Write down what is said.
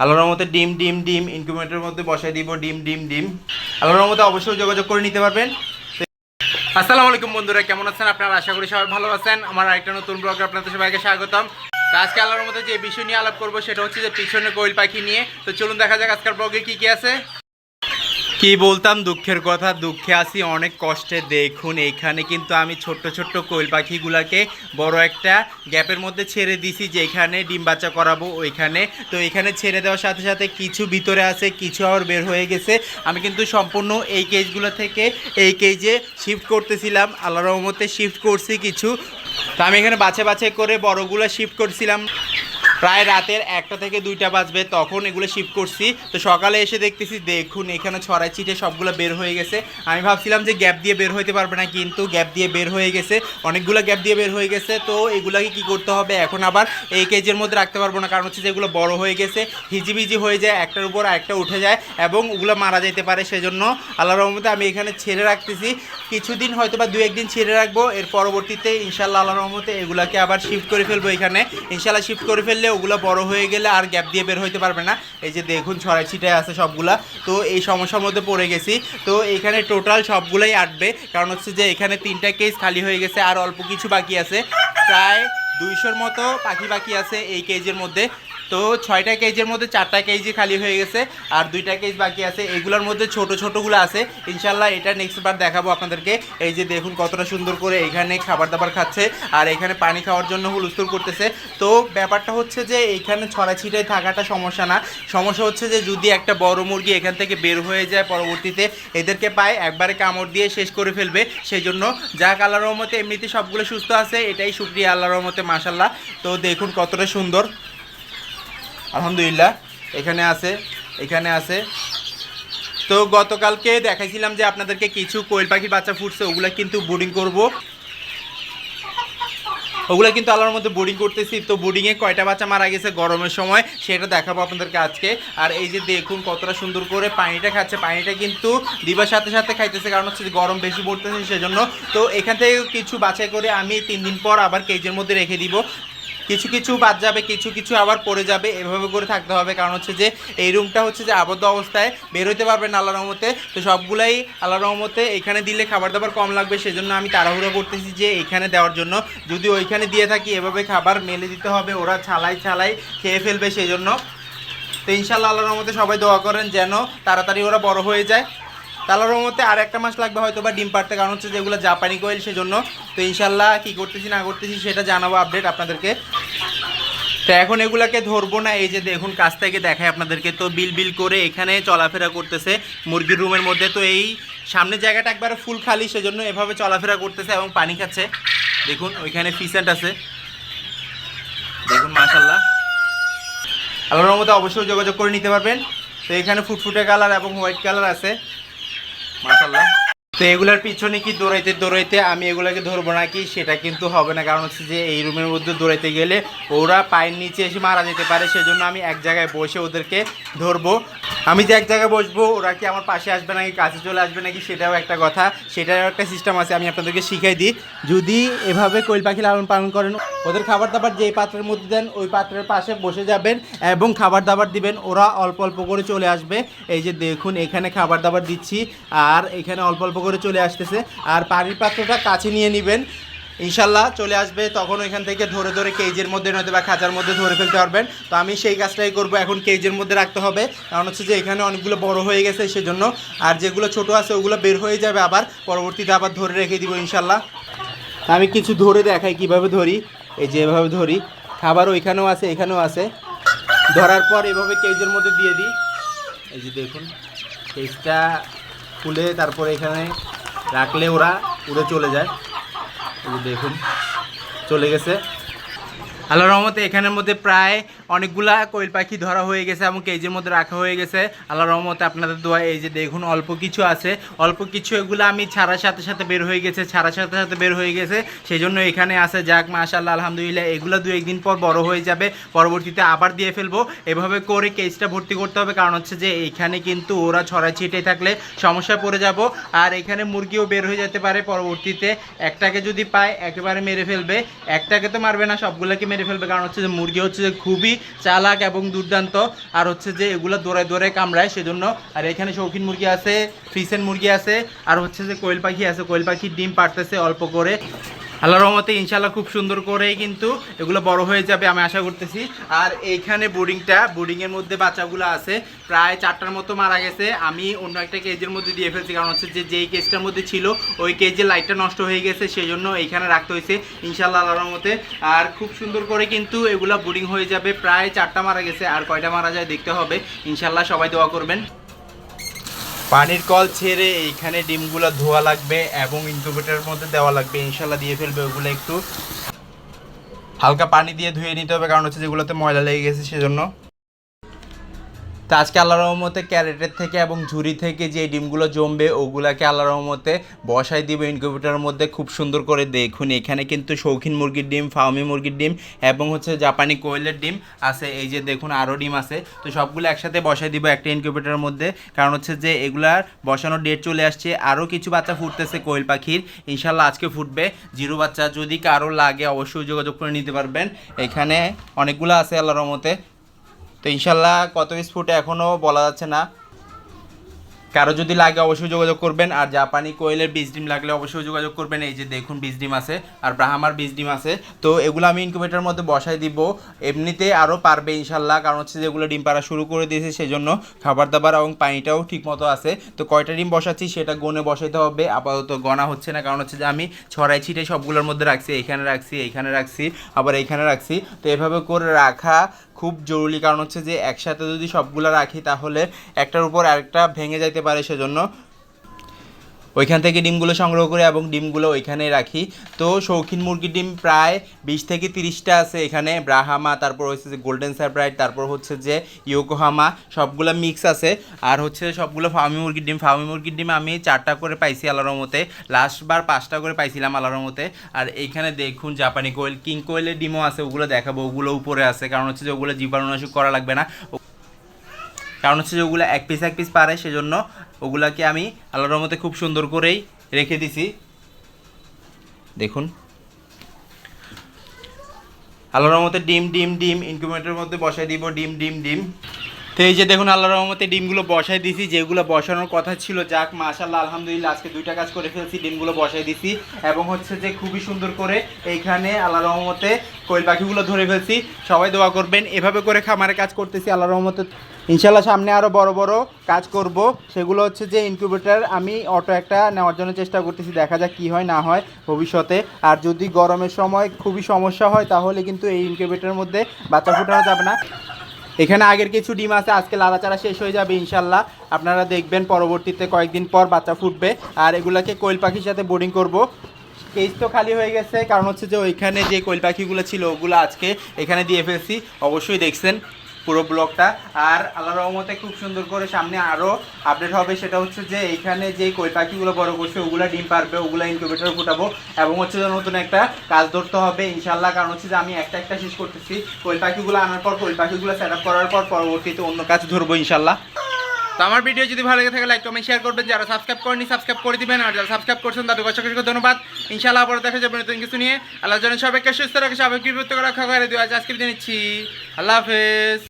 আল্লাহর মতে ডিম ডিম ডিম ইনকিউবেটরের মধ্যে বসাই দিব, ডিম ডিম ডিম। আল্লাহর মতে অবশ্যই যোগাযোগ করে নিতে পারবেন। আসসালামু আলাইকুম বন্ধুরা, কেমন আছেন আপনারা? আশা করি সবাই ভালো আছেন। আমার আরেকটা নতুন ব্লগে আপনাদের সবাইকে স্বাগতম। তো আজকে আল্লাহর মধ্যে যে বিষয় নিয়ে আলাপ করব, সেটা হচ্ছে যে পিছনে কোয়েল পাখি নিয়ে। তো চলুন দেখা যাক আজকাল ব্লগে কী কী আছে। কি বলতাম? দুঃখের কথা, দুঃখে আসি অনেক কষ্টে। দেখুন, এইখানে কিন্তু আমি ছোট্ট ছোট্ট কোয়েল পাখিগুলাকে বড় একটা গ্যাপের মধ্যে ছেড়ে দিছি, যেখানে ডিম বাচ্চা করাবো ওইখানে। তো এখানে ছেড়ে দেওয়ার সাথে সাথে কিছু ভিতরে আছে, কিছু আবার বের হয়ে গেছে। আমি কিন্তু সম্পূর্ণ এই কেজগুলো থেকে এই কেজে শিফট করতেছিলাম। আল্লাহ রহমতে শিফট করছি কিছু। তো আমি এখানে বাছে বাছে করে বড়গুলো শিফট করছিলাম। প্রায় রাতের একটা থেকে দুইটা বাজবে, তখন এগুলো শিফট করছি। তো সকালে এসে দেখতেছি, দেখুন, এখানে ছড়াই ছিটে সবগুলো বের হয়ে গেছে। আমি ভাবছিলাম যে গ্যাপ দিয়ে বের হইতে পারবে না, কিন্তু গ্যাপ দিয়ে বের হয়ে গেছে। অনেকগুলো গ্যাপ দিয়ে বের হয়ে গেছে, তো এগুলাকে কি করতে হবে? এখন আবার এই কেজের মধ্যে রাখতে পারব না, কারণ হচ্ছে যেগুলো বড় হয়ে গেছে, হিজিবিজি হয়ে যায়, একটার উপর একটা উঠে যায়, এবং ওগুলো মারা যেতে পারে। সেজন্য আল্লাহ রহমতে আমি এখানে ছেড়ে রাখতেছি। কিছুদিন হয়তো বা দু একদিন ছেড়ে রাখব, এর পরবর্তীতে ইনশাল্লাহ আল্লাহ রহমতে এগুলাকে আবার শিফট করে ফেলব এখানে। ইনশাল্লাহ শিফট করে ফেললে ওগুলো বড় হয়ে গেলে আর গ্যাপ দিয়ে বের হইতে পারবে না। এই যে দেখুন, ছড়াই ছিটায় আছে সবগুলা। তো এই সমস্যার মধ্যে পড়ে গেছি। তো এখানে টোটাল সবগুলাই আটবে। কারণ হচ্ছে যে এখানে তিনটা কেস খালি হয়ে গেছে আর অল্প কিছু বাকি আছে। প্রায় দুইশোর মতো পাখি বাকি আছে এই কেজের মধ্যে। তো ছয়টা কেজির মধ্যে চারটা কেজি খালি হয়ে গেছে, আর দুইটা কেজ বাকি আছে। এগুলোর মধ্যে ছোট ছোটোগুলো আছে। ইনশাল্লাহ এটা নেক্সট বার দেখাবো আপনাদেরকে। এই যে দেখুন কতটা সুন্দর করে এখানে খাবার দাবার খাচ্ছে, আর এখানে পানি খাওয়ার জন্য হুলস্থুল করতেছে। তো ব্যাপারটা হচ্ছে যে এখানে ছড়াছিটাই থাকাটা সমস্যা না। সমস্যা হচ্ছে যে যদি একটা বড় মুরগি এখান থেকে বের হয়ে যায় পরবর্তীতে, এদেরকে পায়, একবারে কামড় দিয়ে শেষ করে ফেলবে। সেই জন্য যাক আল্লাহ রহমতে এমনিতে সবগুলো সুস্থ আছে, এটাই সুপ্রিয়া আল্লাহ রহমতে মাসাল্লাহ তো দেখুন কতটা সুন্দর। আলহামদুলিল্লাহ। এখানে আছে এখানে আছে। তো গতকালকে দেখাইছিলাম যে আপনাদেরকে কিছু কোয়েল পাখির বাচ্চা ফুটছে, ওগুলা কিন্তু বোর্ডিং করব। ওগুলা কিন্তু আল্লাহর মধ্যে বোর্ডিং করতেছি। তো বোর্ডিংয়ে কয়টা বাচ্চা মারা গেছে গরমের সময়, সেটা দেখাবো আপনাদেরকে আজকে। আর এই যে দেখুন কতটা সুন্দর করে পানিটা খাচ্ছে। পানিটা কিন্তু দিবার সাথে সাথে খাইতেছে, কারণ হচ্ছে গরম বেশি পড়তেছে, সেজন্য। তো এখান থেকে কিছু বাছাই করে আমি তিন দিন পর আবার কেজের মধ্যে রেখে দিব। কিছু কিছু বাদ যাবে, কিছু কিছু আবার পড়ে যাবে, এভাবে করে থাকতে হবে। কারণ হচ্ছে যে, এই রুমটা হচ্ছে যে আবদ্ধ অবস্থায় বেরোতে পারবেন আল্লাহ রহমতে। তো সবগুলাই আল্লাহ রহমতে এখানে দিলে খাবার দাবার কম লাগবে। সেজন্য আমি তাড়াহুড়ো করতেছি যে, এখানে দেওয়ার জন্য। যদি ওইখানে দিয়ে থাকি, এভাবে খাবার মেলে দিতে হবে। ওরা ছালাই ছালাই খেয়ে ফেলবে সেই জন্য তো ইনশাল্লাহ আল্লাহ রহমতে সবাই দোয়া করেন যেন তাড়াতাড়ি ওরা বড় হয়ে যায়। তালার মধ্যে আর একটা মাস লাগবে হয়তো বা ডিম পাড়তে, কারণ হচ্ছে যেগুলো জাপানি কোয়েল সেজন্য। তো ইনশাল্লাহ কী করতেছি না করতেছি সেটা জানাব আপডেট আপনাদেরকে। তো এখন এগুলাকে ধরবো না, এই যে দেখুন কাছ থেকে দেখায় আপনাদেরকে। তো বিল বিল করে এখানে চলাফেরা করতেছে মুরগির রুমের মধ্যে। তো এই সামনের জায়গাটা একবারে ফুল খালি, সেজন্য এভাবে চলাফেরা করতেছে এবং পানি খাচ্ছে। দেখুন, ওইখানে ফিসেন্ট আছে। দেখুন মাশাল্লাহ আল্লাহর রহমতে অবশ্যই যোগাযোগ করে নিতে পারবেন। তো এখানে ফুটফুটে কালার এবং হোয়াইট কালার আছে। মাশাল্লাহ তো এগুলার পিছনে কি দৌড়াইতে দৌড়াইতে আমি এগুলাকে ধরবো নাকি? সেটা কিন্তু হবে না। কারণ হচ্ছে যে এই রুমের মধ্যে দৌড়াইতে গেলে ওরা পায়ের নিচে এসে মারা যেতে পারে। সেজন্য আমি এক জায়গায় বসে ওদেরকে ধরবো। আমি যে এক জায়গায় বসবো, ওরা কি আমার পাশে আসবে নাকি, কাছে চলে আসবে নাকি, সেটাও একটা কথা। সেটারও একটা সিস্টেম আছে, আমি আপনাদেরকে শিখাই দিই। যদি এভাবে কোয়েল পাখি লালন পালন করেন, ওদের খাবার দাবার যেই পাত্রের মধ্যে দেন, ওই পাত্রের পাশে বসে যাবেন এবং খাবার দাবার দিবেন। ওরা অল্প অল্প করে চলে আসবে। এই যে দেখুন, এখানে খাবার দাবার দিচ্ছি। আর এখানে অল্প অল্প করে চলে আসতেছে। আর পানির পাত্রটা কাছে নিয়ে নেবেন। ইনশাল্লাহ চলে আসবে, তখন ওইখান থেকে ধরে ধরে কেজের মধ্যে নয়তো বা খাঁচার মধ্যে ধরে ফেলতে পারবেন। তো আমি সেই কাজটাই করব, এখন কেজের মধ্যে রাখতে হবে। কারণ হচ্ছে যে এখানে অনেকগুলো বড় হয়ে গেছে সেজন্য। আর যেগুলো ছোট আছে ওগুলো বের হয়ে যাবে আবার, পরবর্তীতে আবার ধরে রেখে দিব ইনশাল্লাহ। আমি কিছু ধরে দেখাই, কীভাবে ধরি। এই যে এভাবে ধরি। খাবার ওইখানেও আছে, এখানেও আছে। ধরার পর এভাবে কেজের মধ্যে দিয়ে দিই। এই যে দেখুন, কেজটা খুলে তারপরে এখানে রাখলে ওরা উড়ে চলে যায়। দেখুন, চলে গেছে। আল্লাহ রহমতে এখানের মধ্যে প্রায় অনেকগুলা কোয়েল পাখি ধরা হয়ে গেছে এবং কেজির মধ্যে রাখা হয়ে গেছে। আল্লাহ রহমতে আপনাদের দোয়া এই যে দেখুন অল্প কিছু আছে। অল্প কিছু এগুলো আমি ছাড়ার সাথে সাথে বের হয়ে গেছে, ছাড়ার সাথে সাথে বের হয়ে গেছে। সেই জন্য এখানে আছে, যাক মাশাল্লাহ আলহামদুলিল্লাহ, এগুলো দু একদিন পর বড় হয়ে যাবে। পরবর্তীতে আবার দিয়ে ফেলব। এভাবে করে কেজটা ভর্তি করতে হবে। কারণ হচ্ছে যে এখানে কিন্তু ওরা ছড়া ছিটে থাকলে সমস্যায় পড়ে যাব। আর এখানে মুরগিও বের হয়ে যেতে পারে পরবর্তীতে। একটাকে যদি পায়, একেবারে মেরে ফেলবে। একটাকে তো মারবে না, সবগুলোকে মেরে ফেলবে। কারণ হচ্ছে যে মুরগি হচ্ছে যে খুবই চালাক এবং দুর্দান্ত। আর হচ্ছে যে এগুলো দৌড়ে দৌড়ে কামড়ায়, সেজন্য আর এখানে শৌখিন মুরগি আছে ফ্রিসেন মুরগি আছে, আর হচ্ছে যে কোয়েল পাখি আছে, কোয়েল পাখির ডিম পারতেছে অল্প করে। আল্লাহ রহমতে ইনশাল্লাহ খুব সুন্দর করেই কিন্তু এগুলো বড় হয়ে যাবে আমি আশা করতেছি। আর এইখানে বোর্ডিংটা, বোর্ডিংয়ের মধ্যে বাচ্চাগুলো আছে, প্রায় চারটার মতো মারা গেছে। আমি অন্য একটা কেজের মধ্যে দিয়ে ফেলছি, কারণ হচ্ছে যে যেই কেজটার মধ্যে ছিল, ওই কেজের লাইটটা নষ্ট হয়ে গেছে সেই জন্য এইখানে রাখতে হয়েছে ইনশাল্লাহ আল্লাহ রহমতে। আর খুব সুন্দর করে কিন্তু এগুলো বোর্ডিং হয়ে যাবে, প্রায় চারটা মারা গেছে, আর কয়টা মারা যায় দেখতে হবে। ইনশাল্লাহ সবাই দোয়া করবেন। পানির কল ছেড়ে এইখানে ডিমগুলো ধোয়া লাগবে এবং ইনকিউবেটরের মধ্যে দেওয়া লাগবে। ইনশাল্লাহ দিয়ে ফেলবে ওগুলো একটু। হালকা পানি দিয়ে ধুয়ে নিতে হবে, কারণ হচ্ছে যেগুলোতে ময়লা লেগে গেছে সেজন্য। তো আজকে আল্লাহ রহমতে ক্যারেটের থেকে এবং ঝুড়ি থেকে যে ডিমগুলো জমবে, ওগুলাকে আল্লাহ রহমতে বসাই দিব ইনকিউবেটরের মধ্যে খুব সুন্দর করে দেখুন। এখানে কিন্তু শৌখিন মুরগির ডিম ফাউমি মুরগির ডিম এবং হচ্ছে জাপানি কোয়েলের ডিম আছে। এই যে দেখুন আরও ডিম আছে। তো সবগুলো একসাথে বসাই দিব একটা ইনকিউবেটরের মধ্যে। কারণ হচ্ছে যে এগুলার বসানোর ডেট চলে আসছে। আরও কিছু বাচ্চা ফুটতেছে কোয়েল পাখির। ইনশাল্লাহ আজকে ফুটবে। জিরো বাচ্চা যদি কারও লাগে, অবশ্যই যোগাযোগ করে নিতে পারবেন। এখানে অনেকগুলো আছে আল্লাহ রহমতে। তো ইনশাল্লাহ কত পিস ফুটে এখনও বলা যাচ্ছে না। কারও যদি লাগে অবশ্যই যোগাযোগ করবেন, আর জাপানি কোয়েলের বীজ ডিম লাগলে অবশ্যই যোগাযোগ করবেন, এই যে দেখুন বীজ ডিম আছে, আর ব্রাহ্মার বীজ ডিম আছে। তো এগুলো আমি ইনকিউবেটার মধ্যে বসাই দিব, এমনিতে আরও পারবে ইনশাল্লাহ, কারণ হচ্ছে যেগুলো ডিম পাড়া শুরু করে দিয়েছে, সেজন্য খাবার দাবার এবং পানিটাও ঠিক মতো আছে। তো কয়টা ডিম বসাচ্ছি সেটা গনে বসাইতে হবে, আপাতত গনা হচ্ছে না, কারণ হচ্ছে যে আমি ছড়াই ছিটে সবগুলোর মধ্যে রাখছি, এখানে রাখছি এইখানে রাখছি, আবার এইখানে রাখছি। তো এভাবে করে রাখা খুব জরুরি কারণ হচ্ছে যে একসাথে যদি সবগুলো রাখি তাহলে একটার উপর আরেকটা ভেঙে যাইতে পারে সেজন্য। ওইখান থেকে ডিমগুলো সংগ্রহ করে এবং ডিমগুলো ওইখানে রাখি। তো শৌখিন মুরগির ডিম প্রায় বিশ থেকে তিরিশটা আছে এখানে। ব্রাহামা, তারপর হচ্ছে যে গোল্ডেন স্যাপ্রাইট তারপর হচ্ছে যে ইয়োকোহামা, সবগুলো মিক্স আছে। আর হচ্ছে সবগুলো ফার্মি মুরগির ডিম। ফার্মি মুরগির ডিম আমি চারটা করে পাইছি আল্লাহর মতে লাস্টবার পাঁচটা করে পাইছিলাম আল্লাহর মতে আর এইখানে দেখুন জাপানি কোয়েল, কিং কোয়েলের ডিমও আছে, ওগুলো দেখাবো। ওগুলো উপরে আছে। কারণ হচ্ছে যে ওগুলো জীবাণুনাশক করা লাগবে না। কারণ হচ্ছে যে ওগুলো এক পিস এক পিস পারে, সেজন্য ওগুলাকে আমি আল্লাহর রহমতে খুব সুন্দর করেই রেখে দিছি। দেখুন। আল্লাহর রহমতে ডিম ডিম ডিম ইনকিউবেটরের মধ্যে বসাই দিব, ডিম ডিম ডিম। তো এই যে দেখুন, আল্লাহর রহমতে ডিমগুলো বসাই দিছি, যেগুলো বসানোর কথা ছিল, যাক মাশাল্লাহ আলহামদুলিল্লাহ, আজকে দুইটা কাজ করে ফেলছি, ডিমগুলো বসাই দিছি। এবং হচ্ছে যে খুবই সুন্দর করে এইখানে আল্লাহ রহমতে কোয়েল পাখিগুলো ধরে ফেলছি। সবাই দোয়া করবেন, এভাবে করে খামারে কাজ করতেছি আল্লাহ রহমতে ইনশাল্লাহ সামনে আরও বড় বড় কাজ করব। সেগুলো হচ্ছে যে ইনকিউবেটর আমি অটো একটা নেওয়ার জন্য চেষ্টা করতেছি, দেখা যাক কী হয় না হয় ভবিষ্যতে। আর যদি গরমের সময় খুবই সমস্যা হয়, তাহলে কিন্তু এই ইনকিউবেটরের মধ্যে বাচ্চা ফুটানো যাবে না। এখানে আগের কিছু ডিম আছে, আজকে লাড়াচাড়া শেষ হয়ে যাবে ইনশাল্লাহ আপনারা দেখবেন পরবর্তীতে কয়েকদিন পর বাচ্চা ফুটবে। আর এগুলাকে কোয়েল পাখির সাথে বোর্ডিং করব। কেস তো খালি হয়ে গেছে, কারণ হচ্ছে যে ওইখানে যে কোয়েল পাখিগুলো ছিল, ওগুলো আজকে এখানে দিয়ে ফেলছি। অবশ্যই দেখছেন। পুরো ব্লগটা। আর আল্লাহ রহমতে খুব সুন্দর করে সামনে আরও আপডেট হবে। সেটা হচ্ছে যে এইখানে যে কই পাখিগুলো বড় করছে, ওগুলো ডিম পারবে, ওগুলো ইনকিউবেটর ফুটাবো এবং হচ্ছে যে নতুন একটা কাজ ধরতে হবে ইনশাল্লাহ কারণ হচ্ছে যে আমি একটা একটা শেষ করতেছি। কোয়েল পাখিগুলো আনার পর কোয়েল পাখিগুলো সেট আপ করার পর পরবর্তীতে অন্য কাজ ধরবো ইনশাল্লাহ তো আমার ভিডিও যদি ভালো লেগে থাকে লাইক কমেন্ট শেয়ার করবেন। যারা সাবস্ক্রাইব করেনি সাবস্ক্রাইব করে দিবেন। আর যারা সাবস্ক্রাইব করছেন, তাদের অসংখ্য ধন্যবাদ। ইনশাআল্লাহ আবার দেখা যাবে নতুন কিছু নিয়ে। আল্লাহ যেন সবাইকে সুস্থ রাখে, সবাইকে বিপত্ত রাখা করে দেওয়া আজকে বিদায় নিচ্ছি। আল্লাহ হাফেজ।